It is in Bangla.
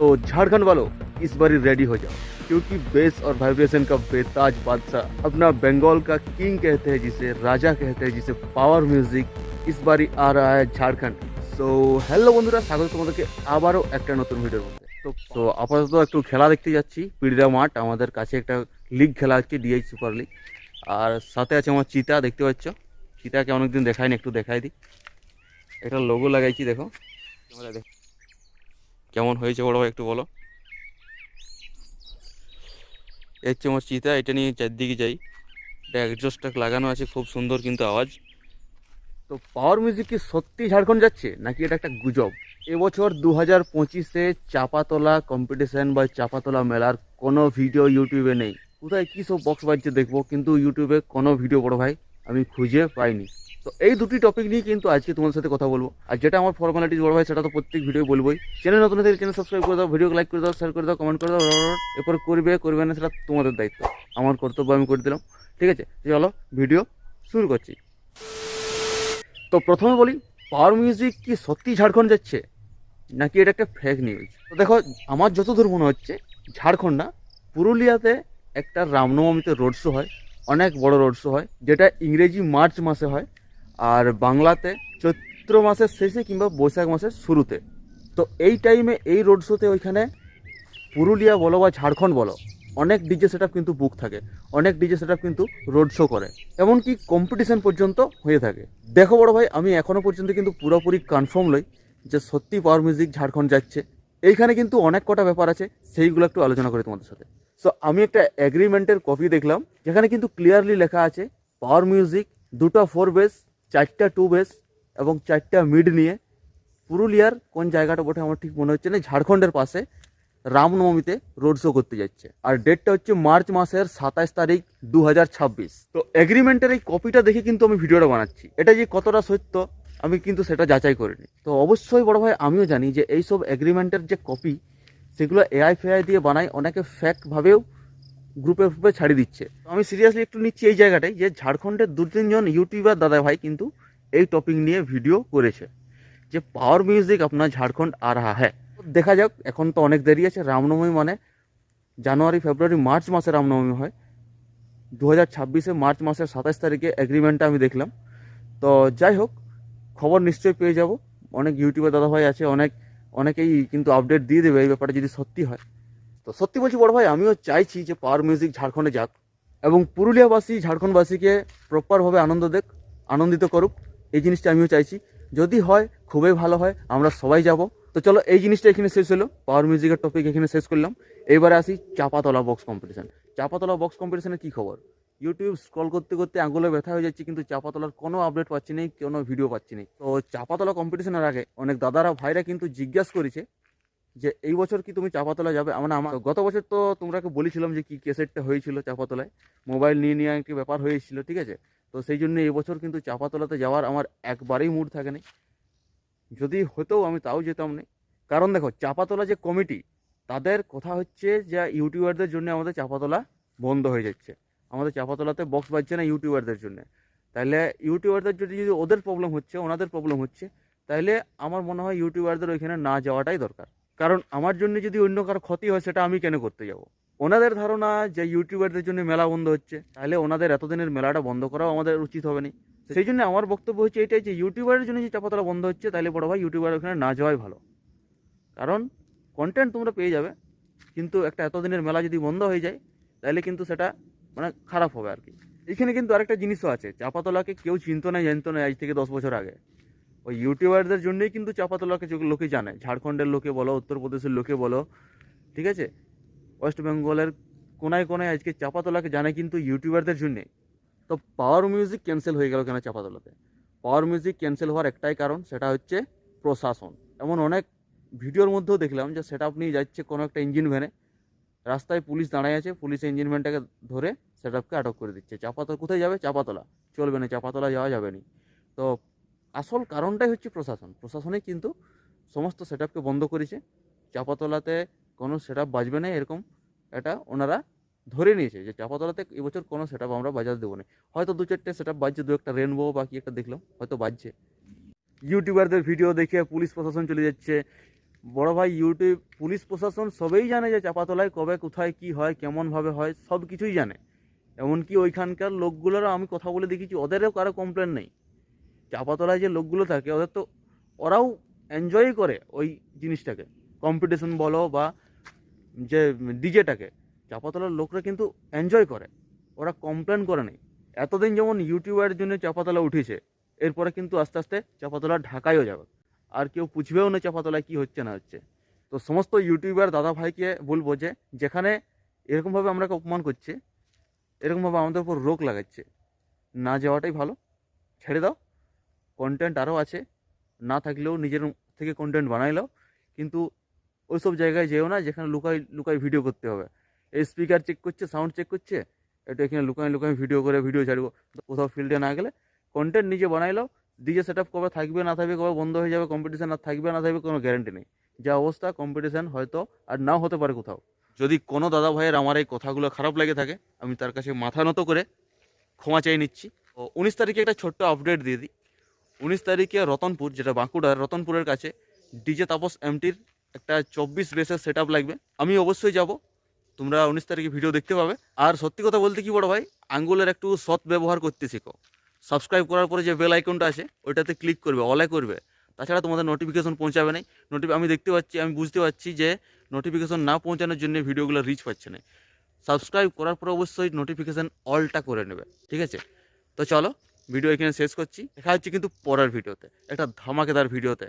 तो झारखंड वालों इस बार रेडी हो जाओ क्योंकि बेस और वाइब्रेशन का बेताज बादशाह अपना बंगाल का किंग कहते हैं जिसे राजा कहते हैं जिसे पावर म्यूजिक इस बारी आ रहा है झारखंड সো হ্যালো বন্ধুরা স্বাগত তোমাদেরকে আবারও একটা নতুন ভিডিওর মধ্যে তো তো আপাতত একটু খেলা দেখতে যাচ্ছি পিড়িরা মাঠ আমাদের কাছে একটা লিগ খেলা হচ্ছে ডিআই সুপার লিগ আর সাথে আছে আমার চিতা দেখতে পাচ্ছ চিতাকে অনেকদিন দেখাইনি একটু দেখাই দিই একটা লোগো লাগাইছি দেখো ক্যামেরা দেখো কেমন হয়েছে বড় একটু বলো। এর আমার চিতা, এটা নিয়ে চারদিকে যাই। এটা একজস্টাক লাগানো আছে, খুব সুন্দর কিন্তু আওয়াজ। তো পাওয়ার মিউজিক কি সত্যি ঝাড়খণ্ড যাচ্ছে, নাকি এটা একটা গুজব? এবছর দু হাজার পঁচিশে চাপাতলা কম্পিটিশান বা চাপাতলা মেলার কোনো ভিডিও ইউটিউবে নেই। কোথায় কী সব বক্স বাজছে দেখব, কিন্তু ইউটিউবে কোনো ভিডিও বড় ভাই আমি খুঁজে পাইনি। তো এই দুটি টপিক নিয়ে কিন্তু আজকে তোমাদের সাথে কথা বলব। আর যেটা আমার ফর্মালিটিস বড় ভাই সেটা তো প্রত্যেক ভিডিও বলবোই। চ্যানেল নতুন থেকে চ্যানেল সাবস্ক্রাইব করে দাও ভিডিওকে লাইক করে দাও শেয়ার করে দাও কমেন্ট করে দাও এরপর করবে করবে না, সেটা তোমাদের দায়িত্ব। আমার কর্তব্য আমি করে দিলাম। ঠিক আছে, চলো ভিডিও শুরু করছি। তো প্রথমে বলি পাওয়ার মিউজিক কি সত্যি ঝাড়খণ্ড যাচ্ছে? নাকি এটা একটা ফেক নিউজ তো দেখো, আমার যতদূর মনে হচ্ছে, ঝাড়খণ্ড না, পুরুলিয়াতে একটা রামনবমীতে রোড শো হয়। অনেক বড় রোড শো হয়, যেটা ইংরেজি মার্চ মাসে হয়। আর বাংলাতে চৈত্র মাসের শেষে কিংবা বৈশাখ মাসের শুরুতে। তো এই টাইমে এই রোড শোতে ওইখানে পুরুলিয়া বলো বা ঝাড়খণ্ড বলো, অনেক ডিজে সেট কিন্তু বুক থাকে। অনেক ডিজে সেট কিন্তু রোড শো করে। এমনকি কম্পিটিশন পর্যন্ত হয়ে থাকে। দেখো বড় ভাই, আমি এখনও পর্যন্ত কিন্তু পুরোপুরি কনফার্ম লই যে সত্যি পাওয়ার মিউজিক ঝাড়খণ্ড যাচ্ছে। এইখানে কিন্তু অনেক কটা ব্যাপার আছে, সেইগুলো একটু আলোচনা করি তোমাদের সাথে। সো আমি একটা এগ্রিমেন্টের কপি দেখলাম, যেখানে কিন্তু ক্লিয়ারলি লেখা আছে পাওয়ার মিউজিক দুটো ফোর বেস চারটা টু বেস এবং চারটা মিড নিয়ে পুরুলিয়ার কোন জায়গাটা বটে আমার ঠিক মনে হচ্ছে না, ঝাড়খণ্ডের পাশে রামনবমীতে রোড শো করতে যাচ্ছে। আর ডেটটা হচ্ছে মার্চ মাসের সাতাশ তারিখ দু হাজার ছাব্বিশ। তো এগ্রিমেন্টের এই কপিটা দেখে কিন্তু আমি ভিডিওটা বানাচ্ছি। এটা যে কতটা সত্য, আমি কিন্তু সেটা যাচাই করিনি। তো অবশ্যই বড় ভাই, আমিও জানি যে এইসব এগ্রিমেন্টের যে কপি সেগুলো এআই ফেআই দিয়ে বানায়, অনেকে ফ্যাকভাবেও গ্রুপে গ্রুপে ছাড়িয়ে দিচ্ছে। আমি সিরিয়াসলি একটু নিচ্ছি এই জায়গাটায় যে ঝাড়খণ্ডের দু তিনজন ইউটিউবার দাদা ভাই কিন্তু এই টপিক নিয়ে ভিডিও করেছে। যে পাওয়ার মিউজিক আপনার ঝাড়খণ্ড আ রাহা হ্যাঁ। দেখা যাক, এখন তো অনেক দেরি আছে, রামনবমী মানে জানুয়ারি, ফেব্রুয়ারি, মার্চ মাসে রামনবমী হয়। দু হাজার ছাব্বিশে মার্চ মাসের সাতাশ তারিখে এগ্রিমেন্টটা আমি দেখলাম। তো যাই হোক, খবর নিশ্চয়ই পেয়ে যাব। অনেক ইউটিউবার দাদা ভাই আছে, অনেক, অনেকেই কিন্তু আপডেট দিয়ে দেবে এই ব্যাপারটা যদি সত্যি হয়। তো সত্যি বলছি বড় ভাই, আমিও চাইছি যে পাওয়ার মিউজিক ঝাড়খণ্ডে যাক এবং পুরুলিয়াবাসী ঝাড়খণ্ডবাসীকে প্রপারভাবে আনন্দ দেখ, আনন্দিত করুক, এই জিনিসটা আমিও চাইছি। যদি হয়, খুবই ভালো হয়, আমরা সবাই যাব। তো চলো, এই জিনিসটা এখানে শেষ হলো। পাওয়ার মিউজিকের টপিক এখানে শেষ করলাম। এবারে আসি Chapatala box competition Chapatala box কম্পিটিশনের কী খবর? ইউটিউব স্ক্রল করতে করতে আঙুলে ব্যথা হয়ে যাচ্ছে, কিন্তু চাপাতলার কোনো আপডেট পাচ্ছি না কোনো ভিডিও পাচ্ছি নেই। তো চাপাতলা কম্পিটিশনের আগে অনেক দাদারা, ভাইরা কিন্তু জিজ্ঞাসা করেছে যে এই বছর কি তুমি চাপাতলা যাবে? মানে আমার গত বছর তো তোমরাকে বলেছিলাম যে কি কেসেটটা হয়েছিল চাপাতলায়। মোবাইল নিয়ে নিয়ে একটি ব্যাপার হয়েছিল, ঠিক আছে? তো সেই জন্য এই বছর কিন্তু চাপাতলাতে যাওয়ার আমার একবারেই মুড থাকে না যদি হতেও আমি তাও যেতাম না কারণ দেখো, চাপাতলা যে কমিটি তাদের কথা হচ্ছে যে ইউটিউবারদের জন্য আমাদের চাপাতলা বন্ধ হয়ে যাচ্ছে। আমাদের চাপাতলাতে বক্স বাজছে না ইউটিউবারদের জন্য। তাহলে ইউটিউবারদের যদি যদি ওদের প্রবলেম হচ্ছে, ওনাদের প্রবলেম হচ্ছে তাহলে আমার মনে হয় ইউটিউবারদের ওইখানে না যাওয়াটাই দরকার। কারণ আমার জন্য যদি অন্য কারও ক্ষতি হয় সেটা আমি কেন করতে যাব? ওনাদের ধারণা যে ইউটিউবারদের জন্য মেলা বন্ধ হচ্ছে তাহলে ওনাদের এতদিনের মেলাটা বন্ধ করাও আমাদের উচিত হবে না। সেই জন্য আমার বক্তব্য হচ্ছে এটাই যে ইউটিউবারের জন্য যে চাপাতলা বন্ধ হচ্ছে তাহলে বড় ভাই ইউটিউবার ওখানে না যাওয়াই ভালো। কারণ কন্টেন্ট তোমরা পেয়ে যাবে কিন্তু একটা এতদিনের মেলা যদি বন্ধ হয়ে যায় তাহলে কিন্তু সেটা মানে খারাপ হবে আর কি। এখানে কিন্তু আরেকটা জিনিসও আছে চাপাতলাকে কেউ চিনতো না জানতো না আজ থেকে দশ বছর আগে। ওই ইউটিউবারদের জন্যই কিন্তু চাপাতলাকে লোকে জানে। ঝাড়খণ্ডের লোকে বলো, উত্তরপ্রদেশের লোকে বলো, ঠিক আছে? ওয়েস্ট বেঙ্গলের কোনায় কোনায় আজকে চাপাতলাকে জানে কিন্তু ইউটিউবারদের জন্যে। তো পাওয়ার মিউজিক ক্যান্সেল হয়ে গেল কেন চাপাতলাতে পাওয়ার মিউজিক ক্যান্সেল হওয়ার একটাই কারণ সেটা হচ্ছে প্রশাসন। এমন অনেক ভিডিওর মধ্যেও দেখলাম যে সেটা আপনি যাচ্ছে কোনো একটা ইঞ্জিন ভ্যানে রাস্তায় পুলিশ দাঁড়ায় আছে, পুলিশ ইঞ্জিন ভ্যানটাকে ধরে সেটআপকে আটক করে দিচ্ছে। চাপাতলা কোথায় যাবে? চাপাতলা। চলবে না, চাপাতলা যাওয়া যাবে না। তো আসল কারণটাই হচ্ছে প্রশাসন। প্রশাসনই কিন্তু সমস্ত সেটআপকে বন্ধ করেছে। চাপাতলাতে কোনো সেটআপ বাজবে না এরকম এটা ওনারা ধরে নিয়েছে যে চাপাতলাতে এবছর কোনো সেটআপ আমরা বাজাতে দেবো না। হয়তো দু চারটে সেটআপ বাজছে, দু একটা রেনবো বা কি একটা দেখলাম, হয়তো বাজছে। ইউটিউবারদের ভিডিও দেখে পুলিশ প্রশাসন চলে যাচ্ছে। বড় ভাই ইউটিউব পুলিশ প্রশাসন সবেই জানে যে চাপাতলায় কবে, কোথায়, কি হয়, কেমনভাবে হয় সব কিছুই জানে। এমনকি ওইখানকার লোকগুলোরও আমি কথা বলে দেখেছি, ওদেরও কারও কমপ্লেন নেই। চাপাতলায় যে লোকগুলো থাকে, ওদের তো ওরাও এনজয় করে ওই জিনিসটাকে। কম্পিটিশন বলো বা যে ডিজেটাকে, চাপাতলার লোকরা কিন্তু এনজয় করে। ওরা কমপ্লেন করে নেই। এতদিন যেমন ইউটিউবের জন্য চাপাতলা উঠেছে, এরপরে কিন্তু আস্তে আস্তে চাপাতলা ঢাকায়ও যাবে। আর কেউ পুছবেও না চাপাতলায় কী হচ্ছে না হচ্ছে। তো সমস্ত ইউটিউবার দাদা ভাইকে বলব যে, যেখানে এরকমভাবে আমরা অপমান করছে, এরকমভাবে আমাদের উপর রোক লাগাচ্ছে, না যাওয়াটাই ভালো। ছেড়ে দাও। কন্টেন্ট আরও আছে। না থাকলেও নিজের থেকে কন্টেন্ট বানাই নাও। কিন্তু ওইসব জায়গায় যেও না, যেখানে লুকাই লুকাই ভিডিও করতে হবে। এই স্পিকার চেক করছে সাউন্ড চেক করছে এটা এখানে লুকাই লুকাই ভিডিও করে ভিডিও ছাড়বো। কোথাও ফিল্ডে না গেলে কন্টেন্ট নিজে বানাই নাও। ডিজে সেট কবে থাকবে, না থাকবে, কবে বন্ধ হয়ে যাবে কম্পিটিশান আর থাকবে, না থাকবে, কোনো গ্যারান্টি নেই। যা অবস্থা কম্পিটিশান হয়তো আর নাও হতে পারে কোথাও। যদি কোনো দাদা ভাইয়ের আমার এই কথাগুলো খারাপ লেগে থাকে, আমি তার কাছে মাথা নত করে ক্ষমা চেয়ে নিচ্ছি। ও উনিশ তারিখে একটা ছোট্ট আপডেট দিয়ে দিই। উনিশ তারিখে রতনপুর, যেটা বাঁকুড়ার রতনপুরের কাছে, ডিজে তাপস এমটির একটা চব্বিশ বেসের সেট লাগবে। আমি অবশ্যই যাব, তোমরা উনিশ তারিখে ভিডিও দেখতে পাবে। আর সত্যি কথা বলতে কি বড় ভাই, আঙ্গুলের একটু সৎ ব্যবহার করতে শেখো। সাবস্ক্রাইব করার পরে যে বেল আইকনটা আছে ওইটাতে ক্লিক করবে অলে করবে। তাছাড়া তোমাদের নোটিফিকেশন পৌঁছাবে না নোটি আমি দেখতে পাচ্ছি, আমি বুঝতে পারছি যে নোটিফিকেশন না পৌঁছানোর জন্য ভিডিওগুলো রিচ পাচ্ছে না। সাবস্ক্রাইব করার পর অবশ্যই নোটিফিকেশান অলটা করে নেবে, ঠিক আছে? তো চলো ভিডিও এখানে শেষ করছি। দেখা হচ্ছে কিন্তু পরের ভিডিওতে। একটা ধামাকেদার ভিডিওতে।